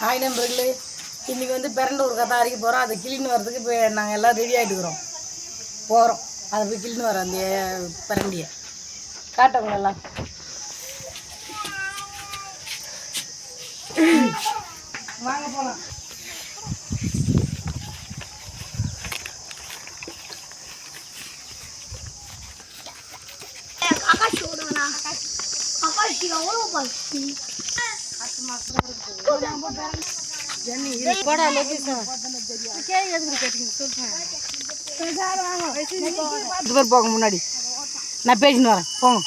Hi நண்பர்களே. இன்றைக்கி வந்து பெரண்டூர் கதை அரைக்க போகிறோம் அதை கிளீன் வரதுக்கு இப்போ நாங்கள் எல்லாம் ரெடி ஆகிட்டுக்கிறோம் போகிறோம் அதை போய் கிளீன் வரோம் அந்த பிரண்டியை. காட்டவங்க எல்லாம். வாங்க போகலாம் ஆகாஷ் ஓடுங்கண்ணா. ஆகாஷ் எவ்வளோ பேர் போங்க முன்னாடி. நான் பேசின்னு வரேன். போங்க.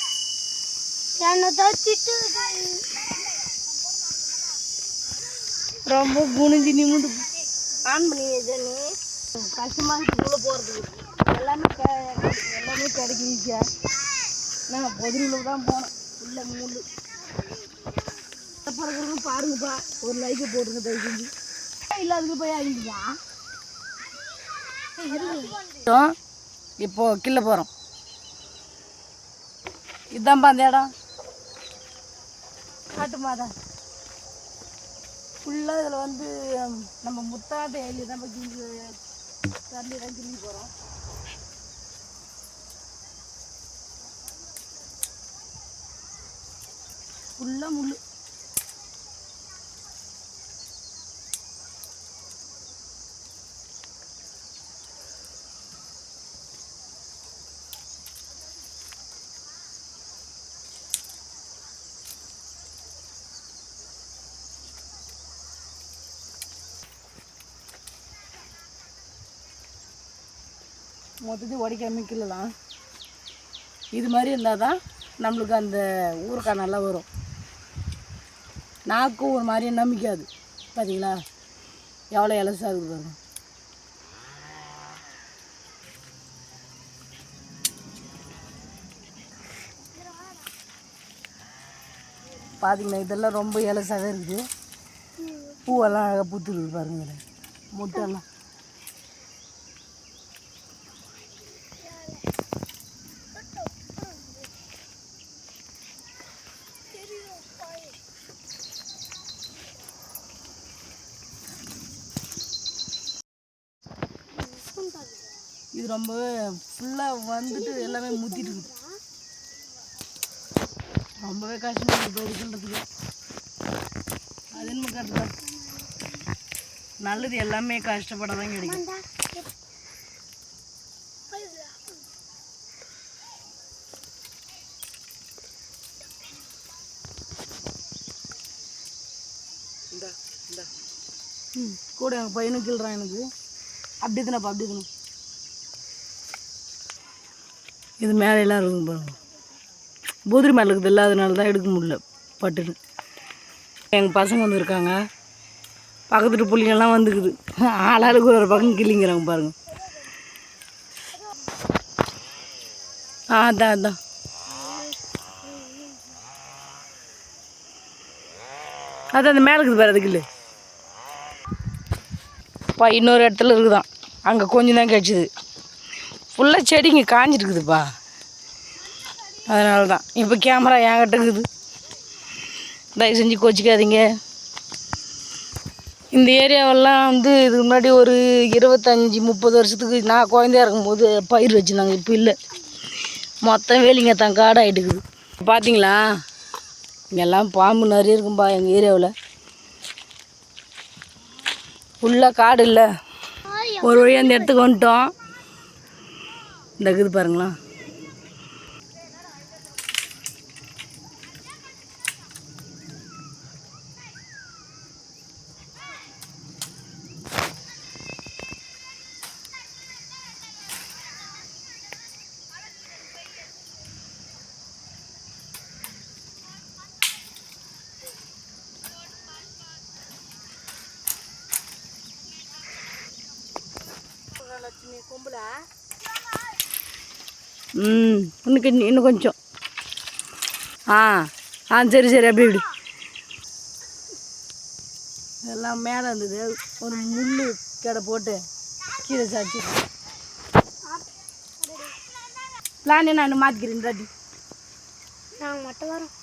ரொம்ப குனிஞ்சு நிமிந்து ஆன் பண்ணி ஜனி கஷ்டமாக இருக்கு உள்ளே போகிறதுக்கு எல்லாமே எல்லாமே கிடைக்கும் ஈஸியாக நான் பொதுவில் தான் போனேன். உள்ள மூணு. பிறகு பாருங்கப்பா. ஒரு லைக்கு போட்டுருங்க தயவு செஞ்சு. இல்லாதது போய் அழிஞ்சுப்பா இப்போ கீழே போகிறோம் இதான்ப்பா அந்த இடம். காட்டுமாதா ஃபுல்லாக இதில் வந்து நம்ம முத்தாட்ட எலி தான் பற்றி தண்ணி தான் கிள்ளி போகிறோம் ஃபுல்லாக முள் மொத்தத்தையும் உடைக்காம கிள்ளலாம் இது மாதிரி இருந்தால் தான் நம்மளுக்கு அந்த ஊறுக்காய் நல்லா வரும். நாக்கும் ஒரு மாதிரியே நம்பிக்காது பார்த்தீங்களா? எவ்வளோ இலசாக இருக்குது பாருங்க. பார்த்தீங்களா? இதெல்லாம் ரொம்ப இலசாகவே இருக்குது. பூவெல்லாம் அழகாக பூத்துருக்குது பாருங்கள் முட்டெல்லாம். இது ரொம்ப ஃபுல்லாக வந்துட்டு எல்லாமே முத்திட்டு இருக்குது ரொம்பவே கஷ்டமாக இருக்குது இருக்குன்றதுக்கு. அது என்ன கரெக்டு தான். நல்லது எல்லாமே கஷ்டப்பட தான் கிடைக்கும். கூட எங்கள் பையனும் கிள்றான் எனக்கு. அப்படி தானப்பா அப்படி தானே இது மேலே எல்லாம் இருக்குங்க பாருங்க. பூதிரி மேலே இருக்குது இல்லாதனால தான் எடுக்க முடியல பட்டுன்னு. எங்கள் பசங்க வந்துருக்காங்க. பக்கத்து பிள்ளைங்கள்லாம் வந்துக்குது. ஆளாளுக்கு ஒரு பக்கம் கிள்ளிங்கிறாங்க பாருங்க. ஆ அதான் அதான். அது அந்த மேலே இருக்குது பாரு அதுக்கு இல்லை பா இன்னொரு இடத்துல இருக்குதான். அங்கே கொஞ்சம் தான் கிடச்சிது ஃபுல்லாக செடிங்க காஞ்சிருக்குதுப்பா. அதனால தான் இப்போ கேமரா என்கிட்ட இருக்குது. தயவு செஞ்சு கோச்சிக்காதீங்க. இந்த ஏரியாவெல்லாம் வந்து இதுக்கு முன்னாடி ஒரு இருபத்தஞ்சி முப்பது வருஷத்துக்கு நான் குழந்தையா இருக்கும்போது பயிர் வச்சுருந்தாங்க. இப்போ இல்லை. மொத்தம் வேலிங்க தான் காடாகிட்டுக்குது பார்த்தீங்களா இங்கெல்லாம் பாம்பு நிறைய இருக்கும்பா எங்கள் ஏரியாவில். ஃபுல்லாக காடு இல்லை. ஒரு வழியாக அந்த இடத்துக்கு வந்துட்டோம். இந்த இருக்குது பாருங்களா. ம் இன்னும் கொஞ்சம் இன்னும் கொஞ்சம். ஆ ஆ சரி சரி அப்படி இப்படி எல்லாம் மேலே இருந்தது. ஒரு முள் கடை போட்டு கீழே சாச்சு. பிளானே நான் மாற்றிக்கிறேன் தாட்டி நாங்கள் மட்டும் வரோம்.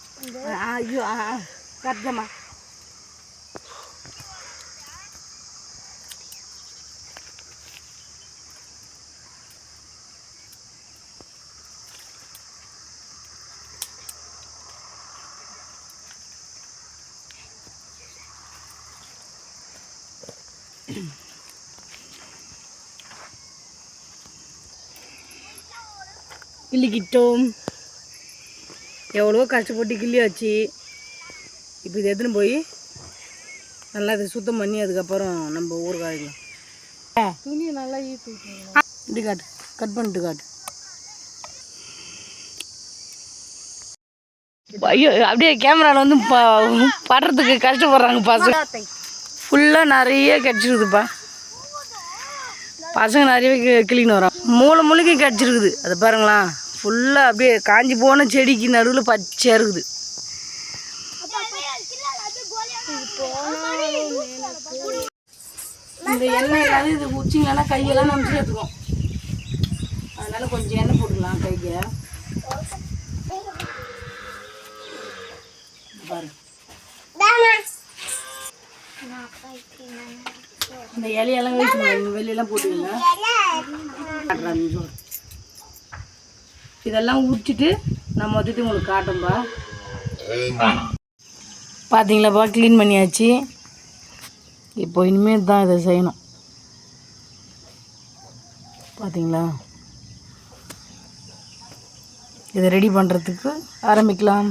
ஐயோ ஆ கரெக்டாம்மா கிள்ளிக்கிட்டோம். எவ்வளோ கஷ்டப்பட்டு கிள்ளியாச்சு. இப்போ இது எடுத்துன்னு போய் நல்லா இதை சுத்தம் பண்ணி அதுக்கப்புறம் நம்ம ஊறுகாய்க்கலாம் துணியை நல்லா இப்படி காட்டு. கட் பண்ணிட்டு காட்டு. ஐயோ அப்படியே கேமராவில் வந்து ப படுறதுக்கு கஷ்டப்படுறாங்க பசங்க. ஃபுல்லாக நிறைய கிடச்சிருக்குதுப்பா. பசங்க நிறையவே கிளின்னு வரோம். மூளை முழுக்க கிடச்சிருக்குது. அதை பாருங்களா ஃபுல்லாக அப்படியே காஞ்சி போன செடிக்கு நடுவில் பச்சையாக இருக்குது இந்த எண்ணெய் இல்லாத இது குச்சிங்களா கையெல்லாம் நம்ம சேர்த்துக்கோம் அதனால கொஞ்சம் எண்ணெய் போட்டுக்கலாம் கைக்கு. பாருங்கள் இந்த இலையெல்லாம் வச்சுக்கோங்க வெளியெல்லாம் போட்டுக்கோங்க. இதெல்லாம் உரிச்சிட்டு நான் மொத்தத்தையும் உங்களுக்கு காட்டும்பா பார்த்தீங்களாப்பா க்ளீன் பண்ணியாச்சு. இப்போ இனிமேல் தான் இதை செய்யணும். பார்த்தீங்களா இதை ரெடி பண்ணுறதுக்கு ஆரம்பிக்கலாம்.